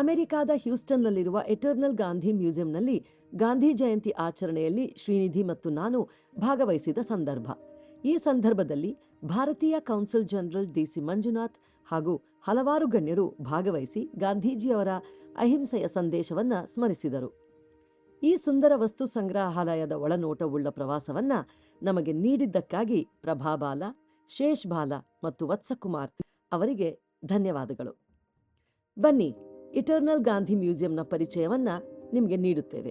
ಅಮೆರಿಕಾದ ಹ್ಯೂಸ್ಟನ್ನಲ್ಲಿರುವ ಎಟರ್ನಲ್ ಗಾಂಧಿ ಮ್ಯೂಸಿಯಂನಲ್ಲಿ ಗಾಂಧಿ ಜಯಂತಿ ಆಚರಣೆಯಲ್ಲಿ ಶ್ರೀನಿಧಿ ಮತ್ತು ನಾನು ಭಾಗವಹಿಸಿದ ಸಂದರ್ಭ. ಈ ಸಂದರ್ಭದಲ್ಲಿ ಭಾರತೀಯ ಕೌನ್ಸಿಲ್ ಜನರಲ್ ಡಿಸಿ ಮಂಜುನಾಥ್ ಹಾಗೂ ಹಲವಾರು ಗಣ್ಯರು ಭಾಗವಹಿಸಿ ಗಾಂಧೀಜಿಯವರ ಅಹಿಂಸೆಯ ಸಂದೇಶವನ್ನ ಸ್ಮರಿಸಿದರು. ಈ ಸುಂದರ ವಸ್ತು ಸಂಗ್ರಹಾಲಯದ ಒಳನೋಟವುಳ್ಳ ಪ್ರವಾಸವನ್ನ ನಮಗೆ ನೀಡಿದ್ದಕ್ಕಾಗಿ ಪ್ರಭಾಬಾಲ, ಶೇಷ್ ಬಾಲ ಮತ್ತು ವತ್ಸಕುಮಾರ್ ಅವರಿಗೆ ಧನ್ಯವಾದಗಳು. ಬನ್ನಿ. ಇಟರ್ನಲ್ ಗಾಂಧಿ ಮ್ಯೂಸಿಯಂನ ಪರಿಚಯವನ್ನ ನಿಮಗೆ ನೀಡುತ್ತೇವೆ.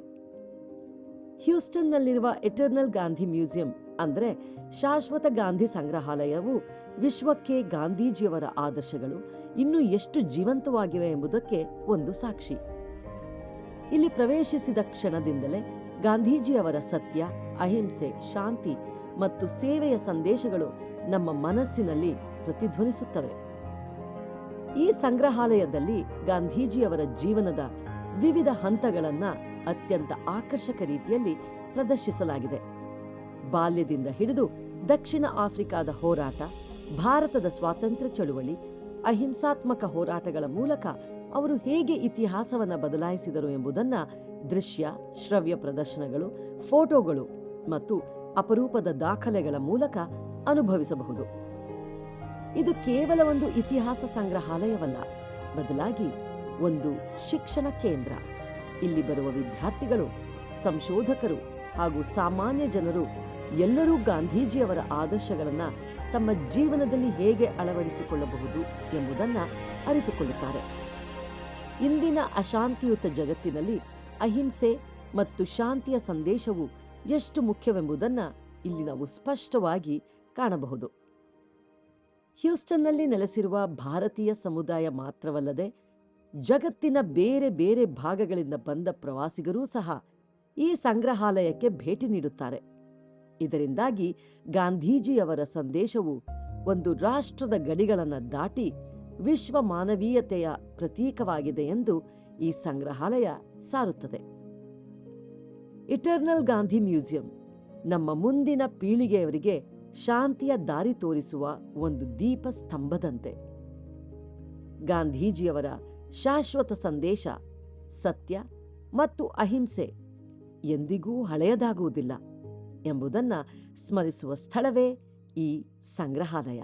ಹ್ಯೂಸ್ಟನ್ನಲ್ಲಿರುವ ಎಟರ್ನಲ್ ಗಾಂಧಿ ಮ್ಯೂಸಿಯಂ ಅಂದರೆ ಶಾಶ್ವತ ಗಾಂಧಿ ಸಂಗ್ರಹಾಲಯವು ವಿಶ್ವಕ್ಕೆ ಗಾಂಧೀಜಿಯವರ ಆದರ್ಶಗಳು ಇನ್ನೂ ಎಷ್ಟು ಜೀವಂತವಾಗಿವೆ ಎಂಬುದಕ್ಕೆ ಒಂದು ಸಾಕ್ಷಿ. ಇಲ್ಲಿ ಪ್ರವೇಶಿಸಿದ ಕ್ಷಣದಿಂದಲೇ ಗಾಂಧೀಜಿಯವರ ಸತ್ಯ, ಅಹಿಂಸೆ, ಶಾಂತಿ ಮತ್ತು ಸೇವೆಯ ಸಂದೇಶಗಳು ನಮ್ಮ ಮನಸ್ಸಿನಲ್ಲಿ ಪ್ರತಿಧ್ವನಿಸುತ್ತವೆ. ಈ ಸಂಗ್ರಹಾಲಯದಲ್ಲಿ ಗಾಂಧೀಜಿಯವರ ಜೀವನದ ವಿವಿಧ ಹಂತಗಳನ್ನ ಅತ್ಯಂತ ಆಕರ್ಷಕ ರೀತಿಯಲ್ಲಿ ಪ್ರದರ್ಶಿಸಲಾಗಿದೆ. ಬಾಲ್ಯದಿಂದ ಹಿಡಿದು ದಕ್ಷಿಣ ಆಫ್ರಿಕಾದ ಹೋರಾಟ, ಭಾರತದ ಸ್ವಾತಂತ್ರ್ಯ ಚಳುವಳಿ, ಅಹಿಂಸಾತ್ಮಕ ಹೋರಾಟಗಳ ಮೂಲಕ ಅವರು ಹೇಗೆ ಇತಿಹಾಸವನ್ನ ಬದಲಾಯಿಸಿದರು ಎಂಬುದನ್ನ ದೃಶ್ಯ, ಶ್ರವ್ಯ ಪ್ರದರ್ಶನಗಳು, ಫೋಟೋಗಳು ಮತ್ತು ಅಪರೂಪದ ದಾಖಲೆಗಳ ಮೂಲಕ ಅನುಭವಿಸಬಹುದು. ಇದು ಕೇವಲ ಒಂದು ಇತಿಹಾಸ ಸಂಗ್ರಹಾಲಯವಲ್ಲ. ಬದಲಾಗಿ ಒಂದು ಶಿಕ್ಷಣ ಕೇಂದ್ರ. ಇಲ್ಲಿ ಬರುವ ವಿದ್ಯಾರ್ಥಿಗಳು, ಸಂಶೋಧಕರು ಹಾಗೂ ಸಾಮಾನ್ಯ ಜನರು ಎಲ್ಲರೂ ಗಾಂಧೀಜಿಯವರ ಆದರ್ಶಗಳನ್ನು ತಮ್ಮ ಜೀವನದಲ್ಲಿ ಹೇಗೆ ಅಳವಡಿಸಿಕೊಳ್ಳಬಹುದು ಎಂಬುದನ್ನು ಅರಿತುಕೊಳ್ಳುತ್ತಾರೆ. ಇಂದಿನ ಅಶಾಂತಿಯುತ ಜಗತ್ತಿನಲ್ಲಿ ಅಹಿಂಸೆ ಮತ್ತು ಶಾಂತಿಯ ಸಂದೇಶವು ಎಷ್ಟು ಮುಖ್ಯವೆಂಬುದನ್ನು ಇಲ್ಲಿ ನಾವು ಸ್ಪಷ್ಟವಾಗಿ ಕಾಣಬಹುದು. ಹ್ಯೂಸ್ಟನ್ನಲ್ಲಿ ನೆಲೆಸಿರುವ ಭಾರತೀಯ ಸಮುದಾಯ ಮಾತ್ರವಲ್ಲದೆ ಜಗತ್ತಿನ ಬೇರೆ ಬೇರೆ ಭಾಗಗಳಿಂದ ಬಂದ ಪ್ರವಾಸಿಗರೂ ಸಹ ಈ ಸಂಗ್ರಹಾಲಯಕ್ಕೆ ಭೇಟಿ ನೀಡುತ್ತಾರೆ. ಇದರಿಂದಾಗಿ ಗಾಂಧೀಜಿಯವರ ಸಂದೇಶವು ಒಂದು ರಾಷ್ಟ್ರದ ಗಡಿಗಳನ್ನು ದಾಟಿ ವಿಶ್ವ ಮಾನವೀಯತೆಯ ಪ್ರತೀಕವಾಗಿದೆ ಎಂದು ಈ ಸಂಗ್ರಹಾಲಯ ಸಾರುತ್ತದೆ. ಇಟರ್ನಲ್ ಗಾಂಧಿ ಮ್ಯೂಸಿಯಂ ನಮ್ಮ ಮುಂದಿನ ಪೀಳಿಗೆಯವರಿಗೆ ಶಾಂತಿಯ ದಾರಿ ತೋರಿಸುವ ಒಂದು ದೀಪ ಸ್ತಂಭದಂತೆ. ಗಾಂಧೀಜಿಯವರ ಶಾಶ್ವತ ಸಂದೇಶ ಸತ್ಯ ಮತ್ತು ಅಹಿಂಸೆ ಎಂದಿಗೂ ಹಳೆಯದಾಗುವುದಿಲ್ಲ ಎಂಬುದನ್ನು ಸ್ಮರಿಸುವ ಸ್ಥಳವೇ ಈ ಸಂಗ್ರಹಾಲಯ.